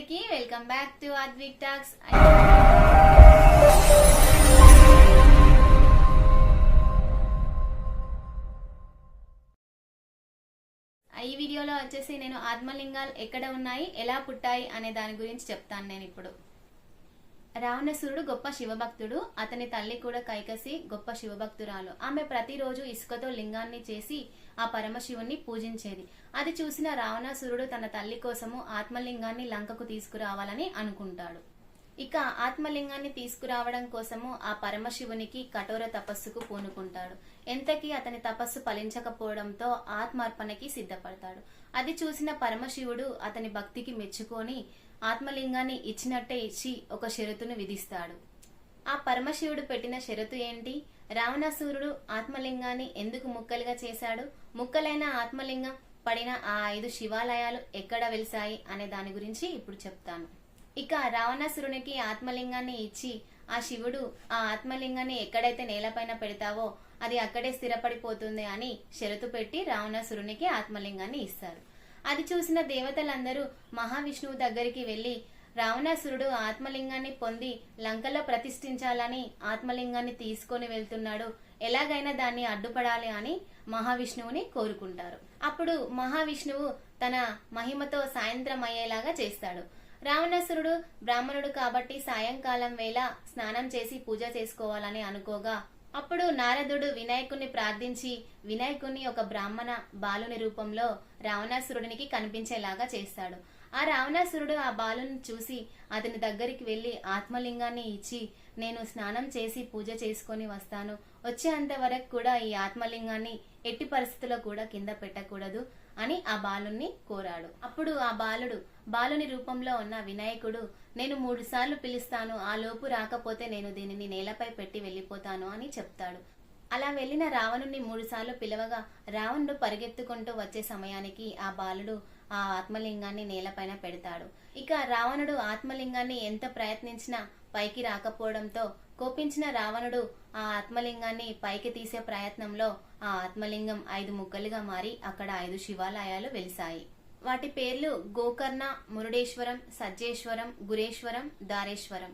అందరికీ welcome back to Advik talks. ఈ వీడియోలో వచ్చేసి నేను ఆత్మలింగాలు ఎక్కడ ఉన్నాయి ఎలా పుట్టాయి అనే దాని గురించి చెప్తాను నేను ఇప్పుడు. రావణసురుడు గొప్ప శివభక్తుడు. అతని తల్లి కూడా కైకసి గొప్ప శివభక్తురాలు. ఆమె ప్రతిరోజు ఇసుకతో లింగాన్ని చేసి ఆ పరమశివుణ్ణి పూజించేది. అది చూసిన రావణాసురుడు తన తల్లి కోసము ఆత్మలింగాన్ని లంకకు తీసుకురావాలని అనుకుంటాడు. ఇక ఆత్మలింగాన్ని తీసుకురావడం కోసము ఆ పరమశివునికి కఠోర తపస్సుకు పూనుకుంటాడు. ఎంతకీ అతని తపస్సు ఫలించకపోవడంతో ఆత్మార్పణకి సిద్ధపడతాడు. అది చూసిన పరమశివుడు అతని భక్తికి మెచ్చుకొని ఆత్మలింగాన్ని ఇచ్చినట్టే ఇచ్చి ఒక షరతును విధిస్తాడు. ఆ పరమశివుడు పెట్టిన షరతు ఏంటి? రావణాసురుడు ఆత్మలింగాన్ని ఎందుకు ముక్కలుగా చేశాడు? ముక్కలైన ఆత్మలింగం పడిన ఆ ఐదు శివాలయాలు ఎక్కడ వెలిసాయి అనే దాని గురించి ఇప్పుడు చెప్తాను. ఇక రావణాసురునికి ఆత్మలింగాన్ని ఇచ్చి ఆ శివుడు ఆ ఆత్మలింగాన్ని ఎక్కడైతే నేలపైన పెడతావో అది అక్కడే స్థిరపడిపోతుంది అని షరతు పెట్టి రావణాసురునికి ఆత్మలింగాన్ని ఇస్తారు. అది చూసిన దేవతలందరూ మహావిష్ణువు దగ్గరికి వెళ్ళి రావణాసురుడు ఆత్మలింగాన్ని పొంది లంకలో ప్రతిష్ఠించాలని ఆత్మలింగాన్ని తీసుకొని వెళ్తున్నాడు. ఎలాగైనా దాన్ని అడ్డుపడాలి అని మహావిష్ణువుని కోరుకుంటారు. అప్పుడు మహావిష్ణువు తన మహిమతో సాయంత్రం అయ్యేలాగా చేస్తాడు. రావణాసురుడు బ్రాహ్మణుడు కాబట్టి సాయంకాలం వేళ స్నానం చేసి పూజ చేసుకోవాలని అనుకోగా అప్పుడు నారదుడు వినాయకుని ప్రార్థించి వినాయకుని ఒక బ్రాహ్మణ బాలుని రూపంలో రావణాసురుడినికి కనిపించేలాగా చేస్తాడు. ఆ రావణాసురుడు ఆ బాలుని చూసి అతని దగ్గరికి వెళ్ళి ఆత్మలింగాన్ని ఇచ్చి నేను స్నానం చేసి పూజ చేసుకొని వస్తాను. వచ్చేంత వరకు కూడా ఈ ఆత్మలింగాన్ని ఎట్టి పరిస్థితుల్లో కూడా కింద పెట్టకూడదు అని ఆ బాలుణ్ణి కోరాడు. అప్పుడు ఆ బాలుడు బాలుని రూపంలో ఉన్న వినాయకుడు నేను మూడు సార్లు పిలుస్తాను ఆ లోపు రాకపోతే నేను దీనిని నేలపై పెట్టి వెళ్ళిపోతాను అని చెప్తాడు. అలా వెళ్ళిన రావణుణ్ణి మూడుసార్లు పిలవగా రావణుడు పరిగెత్తుకుంటూ వచ్చే సమయానికి ఆ బాలుడు ఆ ఆత్మలింగాన్ని నేలపైన పెడతాడు. ఇక రావణుడు ఆత్మలింగాన్ని ఎంత ప్రయత్నించినా పైకి రాకపోవడంతో కోపించిన రావణుడు ఆ ఆత్మలింగాన్ని పైకి తీసే ప్రయత్నంలో ఆ ఆత్మలింగం ఐదు ముక్కలుగా మారి అక్కడ ఐదు శివాలయాలు వెలిశాయి. వాటి పేర్లు గోకర్ణ మురుడేశ్వరం సజ్జేశ్వరం గురేశ్వరం దారేశ్వరం.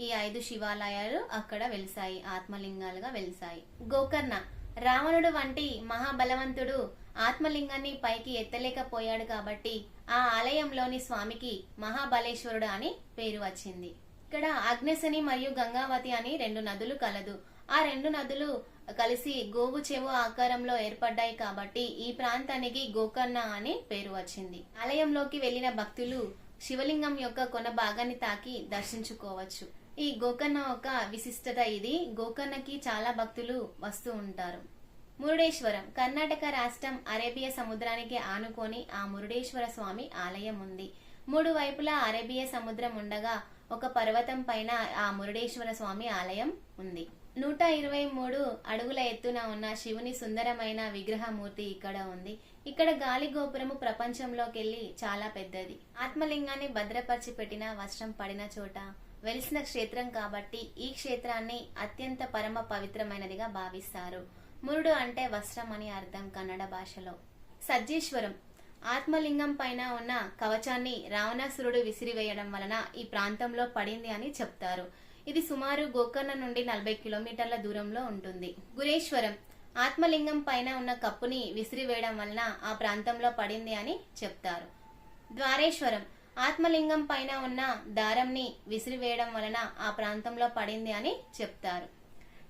ఈ ఐదు శివాలయాలు అక్కడ వెలిసాయి ఆత్మలింగాలుగా వెలిసాయి గోకర్ణ రావణుడు వంటి మహాబలవంతుడు ఆత్మలింగాన్ని పైకి ఎత్తలేకపోయాడు కాబట్టి ఆ ఆలయంలోని స్వామికి మహాబలేశ్వరుడు అని పేరు వచ్చింది. ఇక్కడ అగ్నేశని మరియు గంగావతి అని రెండు నదులు కలదు. ఆ రెండు నదులు కలిసి గోవు చెవు ఆకారంలో ఏర్పడ్డాయి కాబట్టి ఈ ప్రాంతానికి గోకర్ణ అని పేరు వచ్చింది. ఆలయంలోకి వెళ్ళిన భక్తులు శివలింగం యొక్క కొన భాగాన్ని తాకి దర్శించుకోవచ్చు. ఈ గోకర్ణ ఒక విశిష్టత ఇది. గోకర్ణకి చాలా భక్తులు వస్తూ ఉంటారు. మురుడేశ్వరం కర్ణాటక రాష్ట్రం అరేబియా సముద్రానికి ఆనుకొని ఆ మురుడేశ్వర స్వామి ఆలయం ఉంది. మూడు వైపులా అరేబియా సముద్రం ఉండగా ఒక పర్వతం పైన ఆ మురుడేశ్వర స్వామి ఆలయం ఉంది. నూట ఇరవై మూడు అడుగుల ఎత్తున ఉన్న శివుని సుందరమైన విగ్రహమూర్తి ఇక్కడ ఉంది. ఇక్కడ గాలి గోపురము ప్రపంచంలోకెళ్ళి చాలా పెద్దది. ఆత్మలింగాన్ని భద్రపరిచి పెట్టిన వస్త్రం పడిన చోట వెలిసిన క్షేత్రం కాబట్టి ఈ క్షేత్రాన్ని అత్యంత పరమ పవిత్రమైనదిగా భావిస్తారు. మురుడు అంటే వస్త్రం అని అర్థం కన్నడ భాషలో. సజ్జేశ్వరం. ఆత్మలింగం పైన ఉన్న కవచాన్ని రావణాసురుడు విసిరివేయడం వలన ఈ ప్రాంతంలో పడింది అని చెప్తారు. ఇది సుమారు గోకర్ణ నుండి నలభై కిలోమీటర్ల దూరంలో ఉంటుంది. గురేశ్వరం ఆత్మలింగం పైన ఉన్న కప్పుని విసిరివేయడం వలన ఆ ప్రాంతంలో పడింది అని చెప్తారు. ద్వారేశ్వరం ఆత్మలింగం పైన ఉన్న దారంని విసిరివేయడం వలన ఆ ప్రాంతంలో పడింది అని చెప్తారు.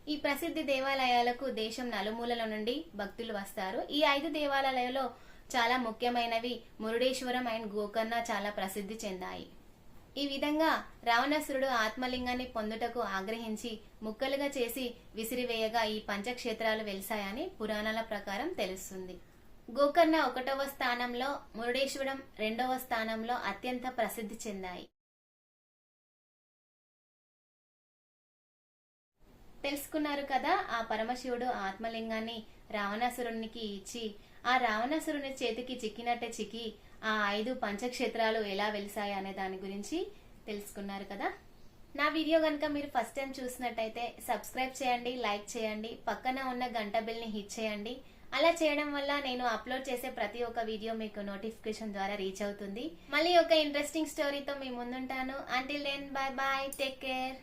ఈ ప్రసిద్ధి దేవాలయాలకు దేశం నలుమూలల నుండి భక్తులు వస్తారు. ఈ ఐదు దేవాలయాలలో చాలా ముఖ్యమైనవి. మురుడేశ్వరం అండ్ గోకర్ణ చాలా ప్రసిద్ధి చెందాయి. ఈ విధంగా రావణాసురుడు ఆత్మలింగాన్ని పొందుటకు ఆగ్రహించి ముక్కలుగా చేసి విసిరివేయగా ఈ పంచక్షేత్రాలు వెలిశాయని పురాణాల ప్రకారం తెలుస్తుంది. గోకర్ణ ఒకటవ స్థానంలో మురుడేశ్వరం రెండవ స్థానంలో అత్యంత ప్రసిద్ధి చెందాయి. తెలుసుకున్నారు కదా ఆ పరమశివుడు ఆత్మలింగాన్ని రావణాసురునికి ఇచ్చి ఆ రావణాసురుని చేతికి చిక్కినట్టే చిక్కి ఆ ఐదు పంచక్షేత్రాలు ఎలా వెలిసాయి అనే దాని గురించి తెలుసుకున్నారు కదా. నా వీడియో కనుక మీరు ఫస్ట్ టైం చూసినట్టయితే సబ్స్క్రైబ్ చేయండి లైక్ చేయండి పక్కన ఉన్న గంట బిల్ని హిట్ చేయండి. అలా చేయడం వల్ల నేను అప్లోడ్ చేసే ప్రతి ఒక్క వీడియో మీకు నోటిఫికేషన్ ద్వారా రీచ్ అవుతుంది. మళ్ళీ ఒక ఇంట్రెస్టింగ్ స్టోరీతో మీ ముందుంటాను. Until then bye bye take care